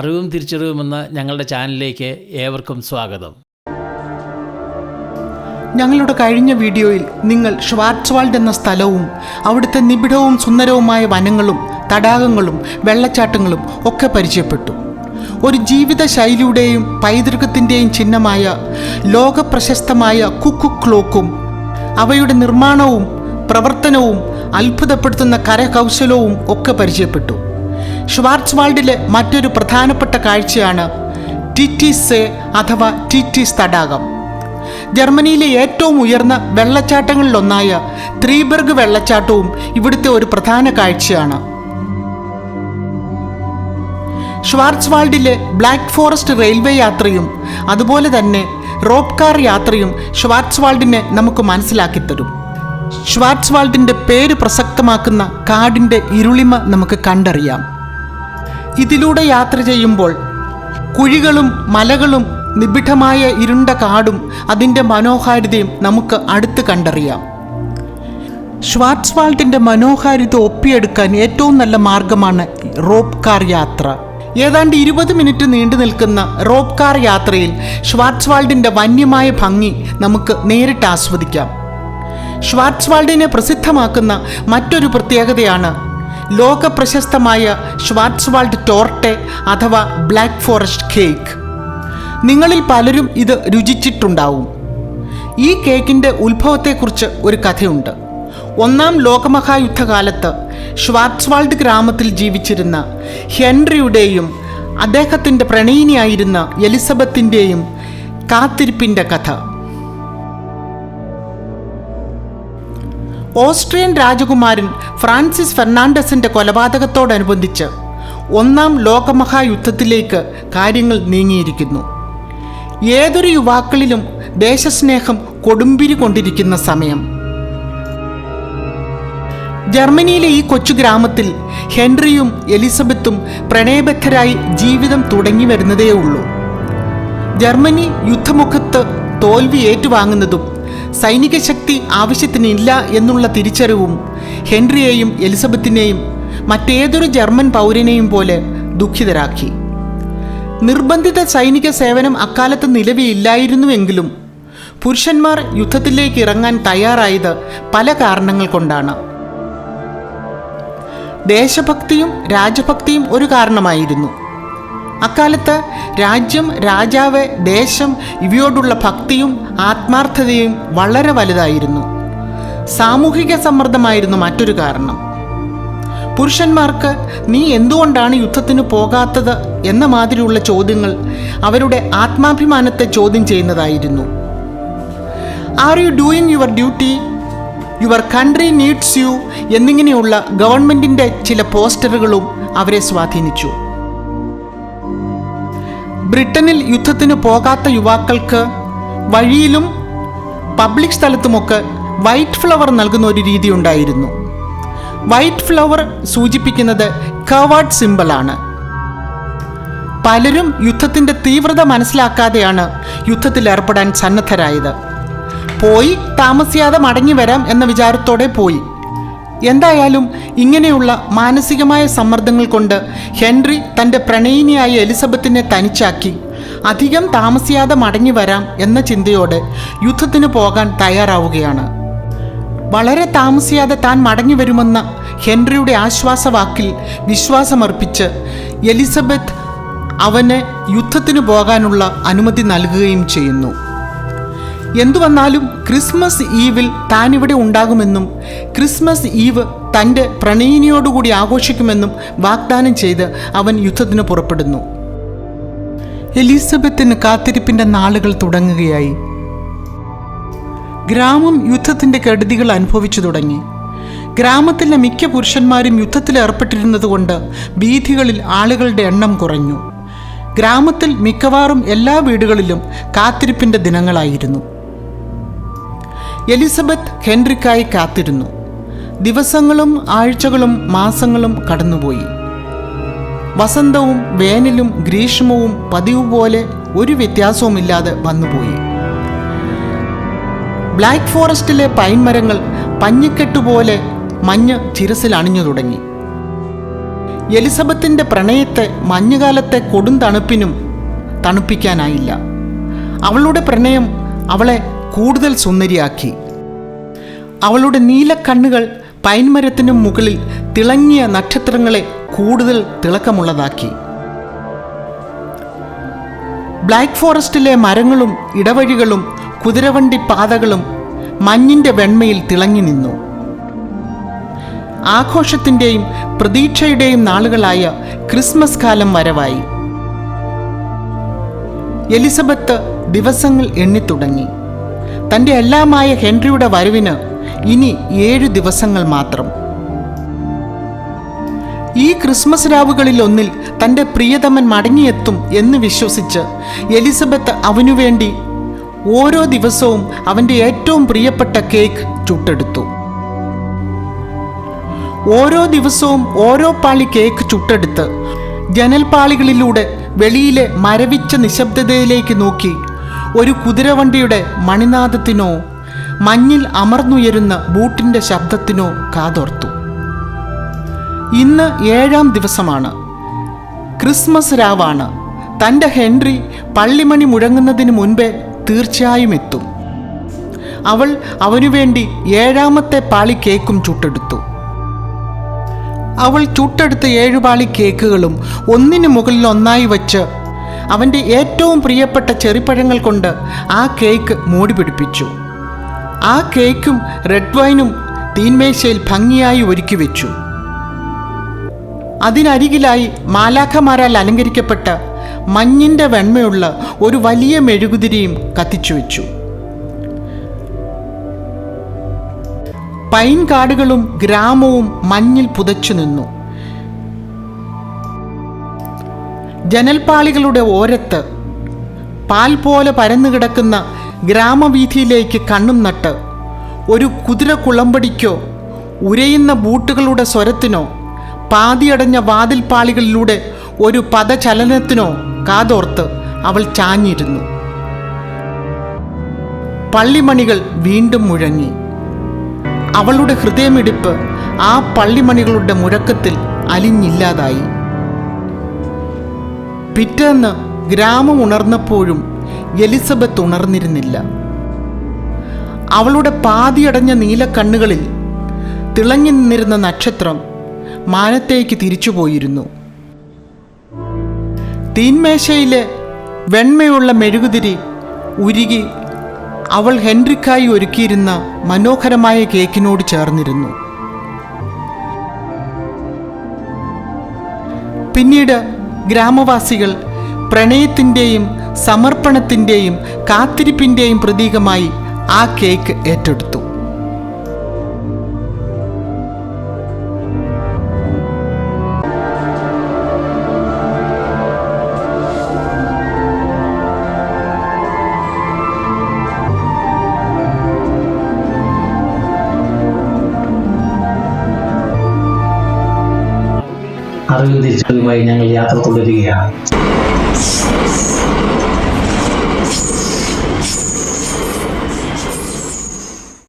അറിവും തിരിച്ചറിവുമെന്ന ഞങ്ങളുടെ ചാനലിലേക്ക് ഏവർക്കും സ്വാഗതം. ഞങ്ങളുടെ കഴിഞ്ഞ വീഡിയോയിൽ നിങ്ങൾ ഷ്വാർട്സ്വാൾഡ് എന്ന സ്ഥലവും അവിടുത്തെ നിബിഡവും സുന്ദരവുമായ വനങ്ങളും തടാകങ്ങളും വെള്ളച്ചാട്ടങ്ങളും ഒക്കെ പരിചയപ്പെട്ടു. ഒരു ജീവിത ശൈലിയുടെയും പൈതൃകത്തിന്റെയും ചിഹ്നമായ ലോകപ്രശസ്തമായ കുക്കു ക്ലോക്കും അവയുടെ നിർമ്മാണവും പ്രവർത്തനവും അത്ഭുതപ്പെടുത്തുന്ന കരകൗശലവും ഒക്കെ പരിചയപ്പെട്ടു. ഷ്വാർട്സ്വാൾഡിലെ മറ്റൊരു പ്രധാനപ്പെട്ട കാഴ്ചയാണ് ടിറ്റിസെ അഥവാ ടിറ്റിസ് തടാകം. ജർമ്മനിയിലെ ഏറ്റവും ഉയർന്ന വെള്ളച്ചാട്ടങ്ങളിലൊന്നായ ത്രീബർഗ് വെള്ളച്ചാട്ടവും ഇവിടുത്തെ ഒരു പ്രധാന കാഴ്ചയാണ്. ഷ്വാർട്സ്വാൾഡിലെ ബ്ലാക്ക് ഫോറസ്റ്റ് റെയിൽവേ യാത്രയും അതുപോലെ തന്നെ റോപ്പ് കാർ യാത്രയും ഷ്വാർട്സ്വാൾഡിനെ നമുക്ക് മനസ്സിലാക്കി തരും. ഷ്വാർട്സ്വാൾഡിന്റെ പേര് പ്രസക്തമാക്കുന്ന കാടിന്റെ ഇരുളിമ നമുക്ക് കണ്ടറിയാം. ഇതിലൂടെ യാത്ര ചെയ്യുമ്പോൾ കുഴികളും മലകളും നിബിഡമായ ഇരുണ്ട കാടും അതിന്റെ മനോഹാരിതയും നമുക്ക് അടുത്ത് കണ്ടറിയാം. ഷ്വാർട്സ്വാൾഡിന്റെ മനോഹാരിത ഒപ്പിയെടുക്കാൻ ഏറ്റവും നല്ല മാർഗമാണ് റോപ്പ് കാർ യാത്ര. ഏതാണ്ട് ഇരുപത് മിനിറ്റ് നീണ്ടു നിൽക്കുന്ന റോപ്പ് കാർ യാത്രയിൽ ഷ്വാർട്സ്വാൾഡിന്റെ വന്യമായ ഭംഗി നമുക്ക് നേരിട്ട് ആസ്വദിക്കാം. ഷ്വാർട്സ്വാൾഡിനെ പ്രസിദ്ധമാക്കുന്ന മറ്റൊരു പ്രത്യേകതയാണ് ലോക പ്രശസ്തമായ ഷ്വാർട്സ്വാൾഡ് ടോർട്ടെ അഥവാ ബ്ലാക്ക് ഫോറസ്റ്റ് കേക്ക്. നിങ്ങളിൽ പലരും ഇത് രുചിച്ചിട്ടുണ്ടാവും. ഈ കേക്കിന്റെ ഉത്ഭവത്തെക്കുറിച്ച് ഒരു കഥയുണ്ട്. ഒന്നാം ലോകമഹായുദ്ധകാലത്ത് ഷ്വാർട്സ്വാൾഡ് ഗ്രാമത്തിൽ ജീവിച്ചിരുന്ന ഹെൻറിയുടെയും അദ്ദേഹത്തിന്റെ പ്രണയിനിയായിരുന്ന എലിസബത്തിന്റെയും കാത്തിരിപ്പിന്റെ കഥ. ഓസ്ട്രിയൻ രാജകുമാരൻ ഫ്രാൻസിസ് ഫെർണാണ്ടസിന്റെ കൊലപാതകത്തോടനുബന്ധിച്ച് ഒന്നാം ലോകമഹായുദ്ധത്തിലേക്ക് കാര്യങ്ങൾ നീങ്ങിയിരിക്കുന്നു. ഏതൊരു യുവാക്കളിലും ദേശസ്നേഹം കൊടുമ്പിരി കൊണ്ടിരിക്കുന്ന സമയം. ജർമ്മനിയിലെ ഈ കൊച്ചു ഗ്രാമത്തിൽ ഹെൻറിയും എലിസബത്തും പ്രണയബദ്ധരായി ജീവിതം തുടങ്ങി വരുന്നതേ ഉള്ളൂ ജർമ്മനി യുദ്ധമുഖത്ത് തോൽവി ഏറ്റുവാങ്ങുന്നതും സൈനിക ശക്തി ആവശ്യത്തിനില്ല എന്നുള്ള തിരിച്ചറിവും ഹെൻറിയെയും എലിസബത്തിനെയും മറ്റേതൊരു ജർമ്മൻ പൗരനെയും പോലെ ദുഃഖിതരാക്കി. നിർബന്ധിത സൈനിക സേവനം അക്കാലത്ത് നിലവിലില്ലായിരുന്നുവെങ്കിലും പുരുഷന്മാർ യുദ്ധത്തിലേക്ക് ഇറങ്ങാൻ തയ്യാറായത് പല കാരണങ്ങൾ കൊണ്ടാണ്. ദേശഭക്തിയും രാജഭക്തിയും ഒരു കാരണമായിരുന്നു. അക്കാലത്ത് രാജ്യം രാജാവ് ദേശം ഇവയോടുള്ള ഭക്തിയും ആത്മാർത്ഥതയും വളരെ വലുതായിരുന്നു. സാമൂഹിക സമ്മർദ്ദമായിരുന്നു മറ്റൊരു കാരണം. പുരുഷന്മാർക്ക് നീ എന്തുകൊണ്ടാണ് യുദ്ധത്തിന് പോകാത്തത്? എന്ന മാതിരിയുള്ള ചോദ്യങ്ങൾ അവരുടെ ആത്മാഭിമാനത്തെ ചോദ്യം ചെയ്യുന്നതായിരുന്നു. Are you doing your duty your country needs you എന്നിങ്ങനെയുള്ള ഗവൺമെന്റിന്റെ ചില പോസ്റ്ററുകളും അവരെ സ്വാധീനിച്ചു. ബ്രിട്ടനിൽ യുദ്ധത്തിന് പോകാത്ത യുവാക്കൾക്ക് വഴിയിലും പബ്ലിക് സ്ഥലത്തുമൊക്കെ വൈറ്റ് ഫ്ലവർ നൽകുന്ന ഒരു രീതി ഉണ്ടായിരുന്നു. വൈറ്റ് ഫ്ലവർ സൂചിപ്പിക്കുന്നത് കവേർഡ് സിമ്പിളാണ് പലരും യുദ്ധത്തിന്റെ തീവ്രത മനസ്സിലാക്കാതെയാണ് യുദ്ധത്തിൽ ഏർപ്പെടാൻ സന്നദ്ധരായത്. പോയി താമസിയാതെ മടങ്ങി വരാം എന്ന വിചാരത്തോടെ പോയി. എന്തായാലും ഇങ്ങനെയുള്ള മാനസികമായ സമ്മർദ്ദങ്ങൾ കൊണ്ട് ഹെൻറി തന്റെ പ്രണയിനിയായ എലിസബത്തിനെ തനിച്ചാക്കി. അധികം താമസിയാതെ മടങ്ങി വരാം എന്ന ചിന്തയോടെ യുദ്ധത്തിന് പോകാൻ തയ്യാറാവുകയാണ്. വളരെ താമസിയാതെ താൻ മടങ്ങി വരുമെന്ന ഹെൻറിയുടെ ആശ്വാസവാക്കിൽ വിശ്വാസമർപ്പിച്ച് എലിസബത്ത് അവന് യുദ്ധത്തിന് പോകാനുള്ള അനുമതി നൽകുകയും ചെയ്യുന്നു. എന്തു വന്നാലും ക്രിസ്മസ് ഈവിൽ താൻ ഇവിടെ ഉണ്ടാകുമെന്നും ക്രിസ്മസ് ഈവ് തന്റെ പ്രണയിനിയോടുകൂടി ആഘോഷിക്കുമെന്നും വാഗ്ദാനം ചെയ്ത് അവൻ യുദ്ധത്തിന് പുറപ്പെടുന്നു. എലിസബത്തിന് കാത്തിരിപ്പിന്റെ നാളുകൾ തുടങ്ങുകയായി. ഗ്രാമം യുദ്ധത്തിന്റെ കെടുതികൾ അനുഭവിച്ചു തുടങ്ങി. ഗ്രാമത്തിലെ മിക്ക പുരുഷന്മാരും യുദ്ധത്തിൽ ഏർപ്പെട്ടിരുന്നതുകൊണ്ട് വീഥികളിൽ ആളുകളുടെ എണ്ണം കുറഞ്ഞു. ഗ്രാമത്തിൽ മിക്കവാറും എല്ലാ വീടുകളിലും കാത്തിരിപ്പിന്റെ ദിനങ്ങളായിരുന്നു. എലിസബത്ത് ഹെൻറിക്കായി കാത്തിരുന്നു. ദിവസങ്ങളും ആഴ്ചകളും മാസങ്ങളും കടന്നുപോയി. വസന്തവും വേനലും ഗ്രീഷ്മവും പതിവ് പോലെ ഒരു വ്യത്യാസവുമില്ലാതെ വന്നുപോയി. ബ്ലാക്ക് ഫോറസ്റ്റിലെ പൈൻ മരങ്ങൾ പഞ്ഞിക്കെട്ടുപോലെ മഞ്ഞ് ചിരസിൽ അണിഞ്ഞു തുടങ്ങി. എലിസബത്തിന്റെ പ്രണയത്തെ മഞ്ഞുകാലത്തെ കൊടും തണുപ്പിനും തണുപ്പിക്കാനായില്ല. അവളുടെ പ്രണയം അവളെ കൂടുതൽ സുന്ദരിയാക്കി. അവളുടെ നീല കണ്ണുകൾ പൈൻമരത്തിനും മുകളിൽ തിളങ്ങിയ നക്ഷത്രങ്ങളെ കൂടുതൽ തിളക്കമുള്ളതാക്കി. ബ്ലാക്ക് ഫോറസ്റ്റിലെ മരങ്ങളും ഇടവഴികളും കുതിരവണ്ടി പാതകളും മഞ്ഞിന്റെ വെണ്മയിൽ തിളങ്ങി നിന്നു. ആഘോഷത്തിന്റെയും പ്രതീക്ഷയുടെയും നാളുകളായ ക്രിസ്മസ് കാലം വരവായി. എലിസബത്ത് ദിവസങ്ങൾ എണ്ണിത്തുടങ്ങി. തന്റെ എല്ലാമായ ഹെൻറിയുടെ വരവിന് ഇനി ഏഴു ദിവസങ്ങൾ മാത്രം. ഈ ക്രിസ്മസ് രാവുകളിൽ ഒന്നിൽ തന്റെ പ്രിയതമൻ മടങ്ങിയെത്തും എന്ന് വിശ്വസിച്ച് എലിസബത്ത് അവനുവേണ്ടി ഓരോ ദിവസവും അവന്റെ ഏറ്റവും പ്രിയപ്പെട്ട കേക്ക് ചുട്ടെടുത്തു. ഓരോ ദിവസവും ഓരോ പാളി കേക്ക് ചുട്ടെടുത്ത് ജനൽപാളികളിലൂടെ വെളിയിലെ മരവിച്ച നിശബ്ദതയിലേക്ക് നോക്കി ഒരു കുതിരവണ്ടിയുടെ മണിനാദത്തിനോ മഞ്ഞിൽ അമർന്നുയരുന്ന ബൂട്ടിന്റെ ശബ്ദത്തിനോ കാതോർത്തു. ഇന്ന് ഏഴാം ദിവസമാണ്. ക്രിസ്മസ് രാവാണ്. തന്റെ ഹെൻറി പള്ളിമണി മുഴങ്ങുന്നതിന് മുൻപേ തീർച്ചയായും എത്തും. അവൾ അവനുവേണ്ടി ഏഴാമത്തെ പാളി കേക്കും ചുട്ടെടുത്തു. അവൾ ചുട്ടെടുത്ത ഏഴുപാളി കേക്കുകളും ഒന്നിനു മുകളിൽ ഒന്നായി വച്ച് അവന്റെ ഏറ്റവും പ്രിയപ്പെട്ട ചെറിപ്പഴങ്ങൾ കൊണ്ട് ആ കേക്ക് മൂടി പിടിപ്പിച്ചു. ആ കേക്കും റെഡ് വൈനും തീന്മേശയിൽ ഭംഗിയായി ഒരുക്കി വെച്ചു. അതിനരികിലായി മാലാഖമാരാൽ അലങ്കരിക്കപ്പെട്ട മഞ്ഞിന്റെ വെണ്മയുള്ള ഒരു വലിയ മെഴുകുതിരിയും കത്തിച്ചു വെച്ചു. പൈൻ കാടുകളും ഗ്രാമവും മഞ്ഞിൽ പുതച്ചു നിന്നു. ജനൽപ്പാളികളുടെ ഓരത്ത് പാൽ പോലെ പരന്നു കിടക്കുന്ന ഗ്രാമവീഥിയിലേക്ക് കണ്ണും നട്ട് ഒരു കുതിര കുളമ്പടിക്കോ ഉരയുന്ന ബൂട്ടുകളുടെ സ്വരത്തിനോ പാതിയടഞ്ഞ വാതിൽപ്പാളികളിലൂടെ ഒരു പദചലനത്തിനോ കാതോർത്ത് അവൾ ചാഞ്ഞിരുന്നു. പള്ളിമണികൾ വീണ്ടും മുഴങ്ങി. അവളുടെ ഹൃദയമിടിപ്പ് ആ പള്ളിമണികളുടെ മുഴക്കത്തിൽ അലിഞ്ഞില്ലാതായി. പിറ്റേന്ന് ഗ്രാമം ഉണർന്നപ്പോഴും എലിസബത്ത് ഉണർന്നിരുന്നില്ല. അവളുടെ പാതിയടഞ്ഞ നീലക്കണ്ണുകളിൽ തിളങ്ങി നിന്നിരുന്ന നക്ഷത്രം മാനത്തേക്ക് തിരിച്ചുപോയിരുന്നു. തീന്മേശയിലെ വെണ്മയുള്ള മെഴുകുതിരി ഉരുകി അവൾ ഹെൻറിക്കായി ഒരുക്കിയിരുന്ന മനോഹരമായ കേക്കിനോട് ചേർന്നിരുന്നു. പിന്നീട് ഗ്രാമവാസികൾ പ്രണയത്തിന്റെയും സമർപ്പണത്തിന്റെയും കാത്തിരിപ്പിന്റെയും പ്രതീകമായി ആ കേക്ക് ഏറ്റെടുത്തു. അറിവ് തിരിച്ചറിവുമായി ഞങ്ങൾ യാത്ര തുടരുകയാണ്.